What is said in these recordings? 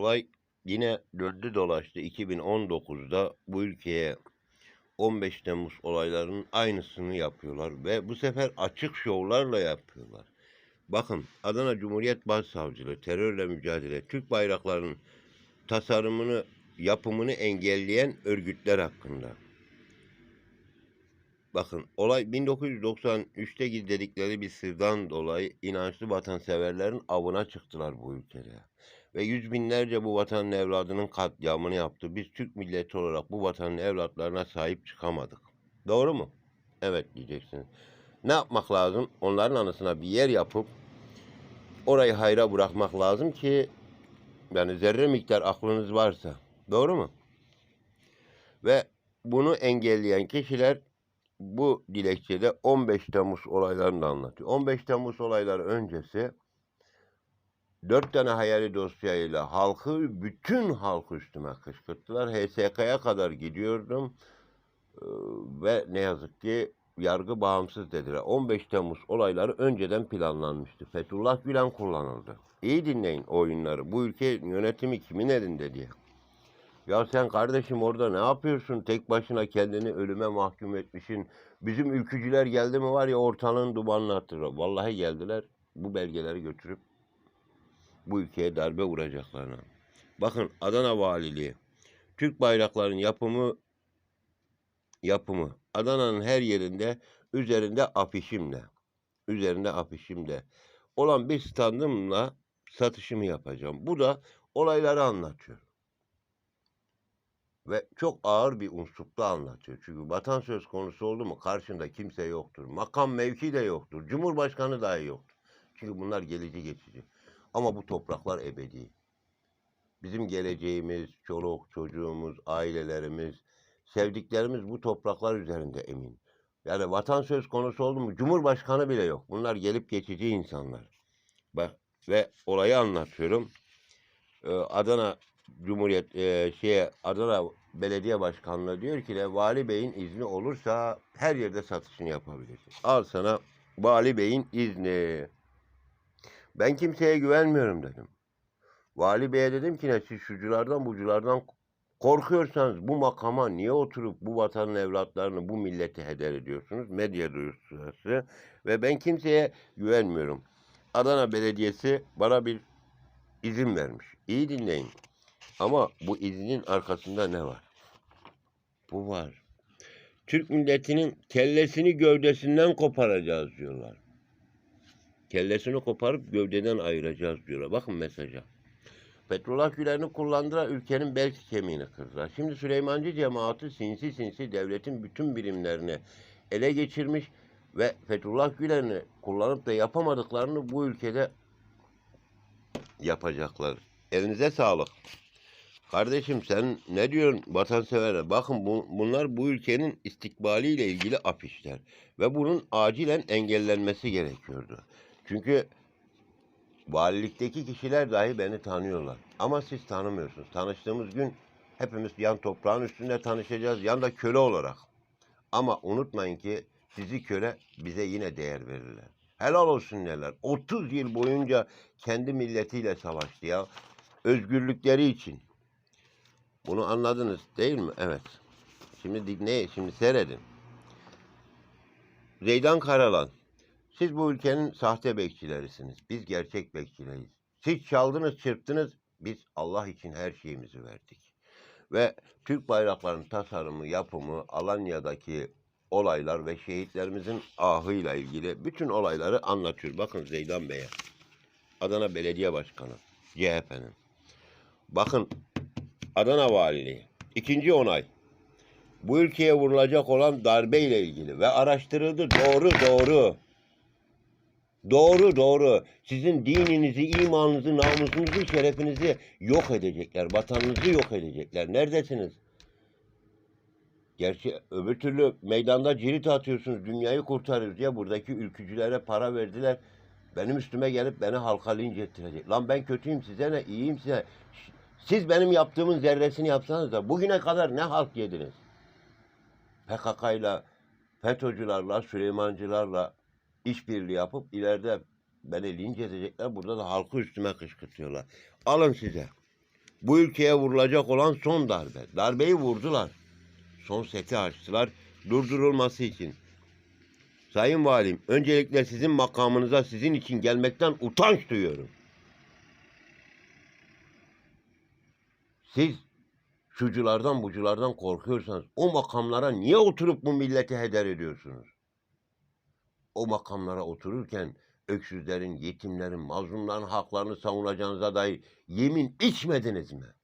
olay yine döndü dolaştı. 2019'da bu ülkeye 15 Temmuz olaylarının aynısını yapıyorlar ve bu sefer açık şovlarla yapıyorlar. Bakın Adana Cumhuriyet Başsavcılığı terörle mücadele Türk bayraklarının tasarımını yapımını engelleyen örgütler hakkında. Bakın olay 1993'te gizledikleri bir sırdan dolayı inançlı vatanseverlerin avına çıktılar bu ülkede. Ve yüz binlerce bu vatanın evladının katliamını yaptı. Biz Türk milleti olarak bu vatanın evlatlarına sahip çıkamadık. Doğru mu? Evet diyeceksiniz. Ne yapmak lazım? Onların anısına bir yer yapıp orayı hayra bırakmak lazım ki yani zerre miktar aklınız varsa. Doğru mu? Ve bunu engelleyen kişiler bu dilekçede 15 Temmuz olaylarını anlatıyor. 15 Temmuz olayları öncesi dört tane hayali dosyayla halkı, bütün halkı üstüme kışkırttılar. HSK'ya kadar gidiyordum Ee, ve ne yazık ki yargı bağımsız dediler. 15 Temmuz olayları önceden planlanmıştı. Fethullah Gülen kullanıldı. İyi dinleyin oyunları. Bu ülke yönetimi kimin elinde diye. Ya sen kardeşim orada ne yapıyorsun? Tek başına kendini ölüme mahkum etmişsin. Bizim ülkücüler geldi mi var ya ortalığın dumanını attırır. Vallahi geldiler. Bu belgeleri götürüp bu ülkeye darbe vuracaklarına. Bakın Adana Valiliği. Türk bayraklarının yapımı yapımı. Adana'nın her yerinde üzerinde afişimle üzerinde afişimle olan bir standımla satışımı yapacağım. Bu da olayları anlatıyor ve çok ağır bir unsupta anlatıyor. Çünkü vatan söz konusu oldu mu karşında kimse yoktur. Makam mevki de yoktur. Cumhurbaşkanı dahi yoktur. Çünkü bunlar gelici geçici. Ama bu topraklar ebedi. Bizim geleceğimiz, çoluk, çocuğumuz, ailelerimiz, sevdiklerimiz bu topraklar üzerinde emin. Yani vatan söz konusu oldu mu Cumhurbaşkanı bile yok. Bunlar gelip geçici insanlar. Bak ve olayı anlatıyorum. Ee, Adana Cumhuriyet e, şeye Adana Belediye Başkanlığı diyor ki de Vali Bey'in izni olursa her yerde satışını yapabilirsin. Al sana Vali Bey'in izni. Ben kimseye güvenmiyorum dedim. Vali Bey'e dedim ki ne siz şuculardan buculardan korkuyorsanız bu makama niye oturup bu vatanın evlatlarını bu milleti heder ediyorsunuz? Medya duyurusu ve ben kimseye güvenmiyorum. Adana Belediyesi bana bir izin vermiş. İyi dinleyin. Ama bu iznin arkasında ne var? Bu var. Türk milletinin kellesini gövdesinden koparacağız diyorlar. Kellesini koparıp gövdeden ayıracağız diyorlar. Bakın mesaja. Petrolak Gülen'i kullandılar, ülkenin bel kemiğini kırdılar. Şimdi Süleymancı cemaati sinsi sinsi devletin bütün birimlerini ele geçirmiş ve Fethullah Gülen'i kullanıp da yapamadıklarını bu ülkede yapacaklar. Elinize sağlık. Kardeşim sen ne diyorsun vatansever? Bakın bu, bunlar bu ülkenin istikbaliyle ilgili afişler. Ve bunun acilen engellenmesi gerekiyordu. Çünkü valilikteki kişiler dahi beni tanıyorlar. Ama siz tanımıyorsunuz. Tanıştığımız gün hepimiz yan toprağın üstünde tanışacağız. Yan da köle olarak. Ama unutmayın ki sizi köle bize yine değer verirler. Helal olsun neler. 30 yıl boyunca kendi milletiyle savaştı ya. Özgürlükleri için. Bunu anladınız değil mi? Evet. Şimdi dinleyin, şimdi seyredin. Zeydan Karalan. Siz bu ülkenin sahte bekçilerisiniz. Biz gerçek bekçileriyiz. Siz çaldınız, çırptınız. Biz Allah için her şeyimizi verdik. Ve Türk bayraklarının tasarımı, yapımı, Alanya'daki olaylar ve şehitlerimizin ahıyla ilgili bütün olayları anlatıyor. Bakın Zeydan Bey'e. Adana Belediye Başkanı. CHP'nin. Bakın Adana Valiliği. İkinci onay. Bu ülkeye vurulacak olan darbe ile ilgili ve araştırıldı. Doğru doğru. Doğru doğru. Sizin dininizi, imanınızı, namusunuzu, şerefinizi yok edecekler. Vatanınızı yok edecekler. Neredesiniz? Gerçi öbür türlü meydanda cirit atıyorsunuz. Dünyayı kurtarıyoruz diye buradaki ülkücülere para verdiler. Benim üstüme gelip beni halka linç ettirecek. Lan ben kötüyüm size ne, iyiyim size. Siz benim yaptığımın zerresini yapsanız da bugüne kadar ne halk yediniz? PKK'yla, FETÖ'cülerle, Süleymancılarla işbirliği yapıp ileride beni linç edecekler. Burada da halkı üstüme kışkırtıyorlar. Alın size. bu ülkeye vurulacak olan son darbe. Darbeyi vurdular. Son seti açtılar durdurulması için. Sayın Valim, öncelikle sizin makamınıza sizin için gelmekten utanç duyuyorum. Siz şuculardan buculardan korkuyorsanız o makamlara niye oturup bu milleti heder ediyorsunuz? O makamlara otururken öksüzlerin, yetimlerin, mazlumların haklarını savunacağınıza dair yemin içmediniz mi?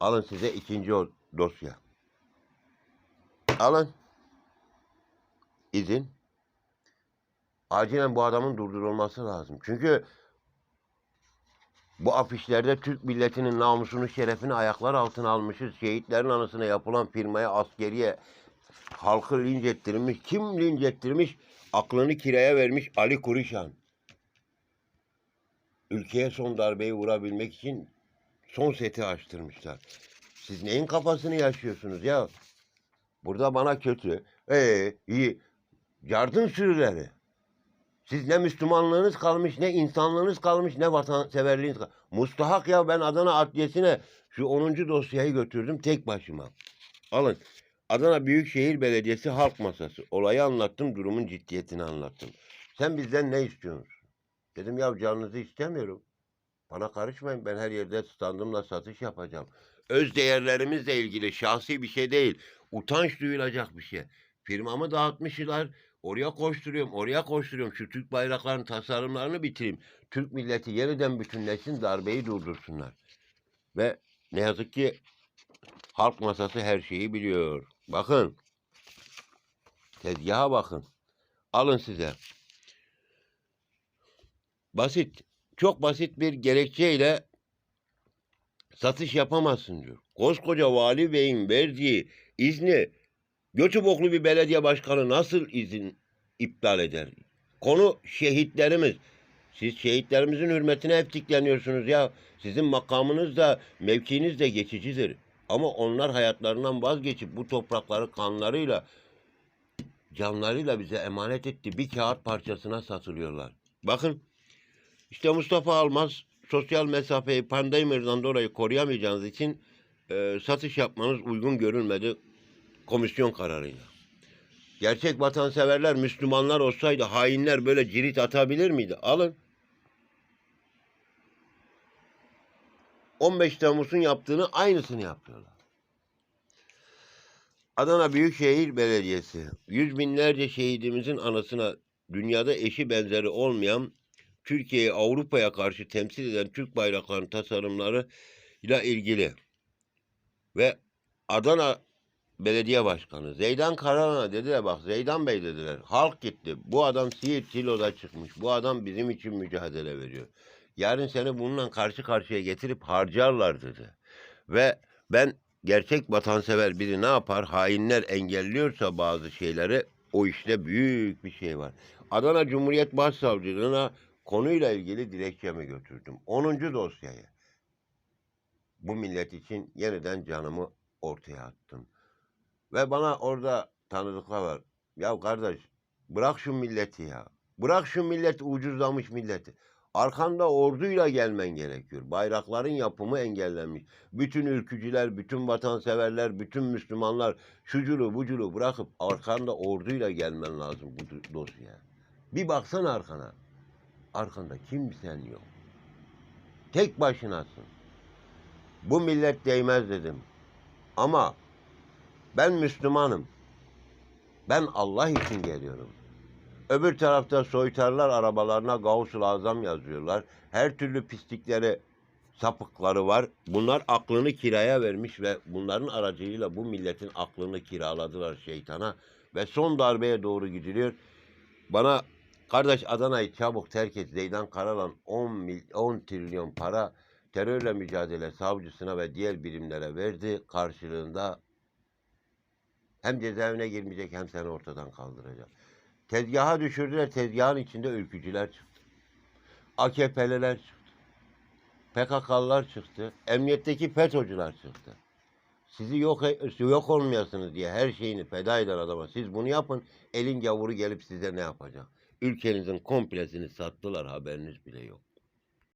Alın size ikinci dosya. Alın. İzin. Acilen bu adamın durdurulması lazım. Çünkü bu afişlerde Türk milletinin namusunu, şerefini ayaklar altına almışız. Şehitlerin anısına yapılan firmaya, askeriye halkı linç ettirmiş. Kim linç ettirmiş? Aklını kiraya vermiş Ali Kurişan. Ülkeye son darbeyi vurabilmek için son seti açtırmışlar. Siz neyin kafasını yaşıyorsunuz ya? Burada bana kötü. Ee, iyi. Yardım sürüleri. Siz ne Müslümanlığınız kalmış, ne insanlığınız kalmış, ne vatanseverliğiniz kalmış. Mustahak ya ben Adana Adliyesi'ne şu 10. dosyayı götürdüm tek başıma. Alın. Adana Büyükşehir Belediyesi Halk Masası. Olayı anlattım, durumun ciddiyetini anlattım. Sen bizden ne istiyorsun? Dedim ya canınızı istemiyorum. Bana karışmayın ben her yerde standımla satış yapacağım. Öz değerlerimizle ilgili şahsi bir şey değil. Utanç duyulacak bir şey. Firmamı dağıtmışlar. Oraya koşturuyorum, oraya koşturuyorum. Şu Türk bayraklarının tasarımlarını bitireyim. Türk milleti yeniden bütünleşsin, darbeyi durdursunlar. Ve ne yazık ki halk masası her şeyi biliyor. Bakın. Tezgaha bakın. Alın size. Basit. Çok basit bir gerekçeyle satış yapamazsın diyor. Koskoca vali beyin verdiği izni götü boklu bir belediye başkanı nasıl izin iptal eder? Konu şehitlerimiz. Siz şehitlerimizin hürmetine hep ya. Sizin makamınız da mevkiniz de geçicidir. Ama onlar hayatlarından vazgeçip bu toprakları kanlarıyla, canlarıyla bize emanet etti. Bir kağıt parçasına satılıyorlar. Bakın işte Mustafa Almaz sosyal mesafeyi pandemiden dolayı koruyamayacağınız için e, satış yapmanız uygun görülmedi komisyon kararıyla. Gerçek vatanseverler, Müslümanlar olsaydı hainler böyle cirit atabilir miydi? Alın. 15 Temmuz'un yaptığını aynısını yapıyorlar. Adana Büyükşehir Belediyesi yüz binlerce şehidimizin anısına dünyada eşi benzeri olmayan Türkiye'yi Avrupa'ya karşı temsil eden Türk bayraklarının tasarımları ile ilgili ve Adana Belediye Başkanı Zeydan Karahan'a dediler bak Zeydan Bey dediler halk gitti bu adam Siirt Silo'da çıkmış bu adam bizim için mücadele veriyor. Yarın seni bununla karşı karşıya getirip harcarlar dedi. Ve ben gerçek vatansever biri ne yapar? Hainler engelliyorsa bazı şeyleri o işte büyük bir şey var. Adana Cumhuriyet Başsavcılığına konuyla ilgili dilekçemi götürdüm. 10. dosyayı. Bu millet için yeniden canımı ortaya attım. Ve bana orada tanıdıklar var. Ya kardeş bırak şu milleti ya. Bırak şu millet ucuzlamış milleti. Arkanda orduyla gelmen gerekiyor. Bayrakların yapımı engellenmiş. Bütün ülkücüler, bütün vatanseverler, bütün Müslümanlar şuculu buculu bırakıp arkanda orduyla gelmen lazım bu dosyaya. Bir baksana arkana. Arkanda kimsen yok. Tek başınasın. Bu millet değmez dedim. Ama ben Müslümanım. Ben Allah için geliyorum. Öbür tarafta soytarlar arabalarına Gavsul Azam yazıyorlar. Her türlü pislikleri, sapıkları var. Bunlar aklını kiraya vermiş ve bunların aracılığıyla bu milletin aklını kiraladılar şeytana. Ve son darbeye doğru gidiliyor. Bana kardeş Adana'yı çabuk terk et. Zeydan Karalan 10, mil, 10 trilyon para terörle mücadele savcısına ve diğer birimlere verdi. Karşılığında hem cezaevine girmeyecek hem seni ortadan kaldıracak. Tezgaha düşürdüler. Tezgahın içinde ülkücüler çıktı. AKP'liler çıktı. PKK'lılar çıktı. Emniyetteki FETÖ'cüler çıktı. Sizi yok yok olmayasınız diye her şeyini feda eden adama siz bunu yapın. Elin gavuru gelip size ne yapacak? Ülkenizin komplesini sattılar haberiniz bile yok.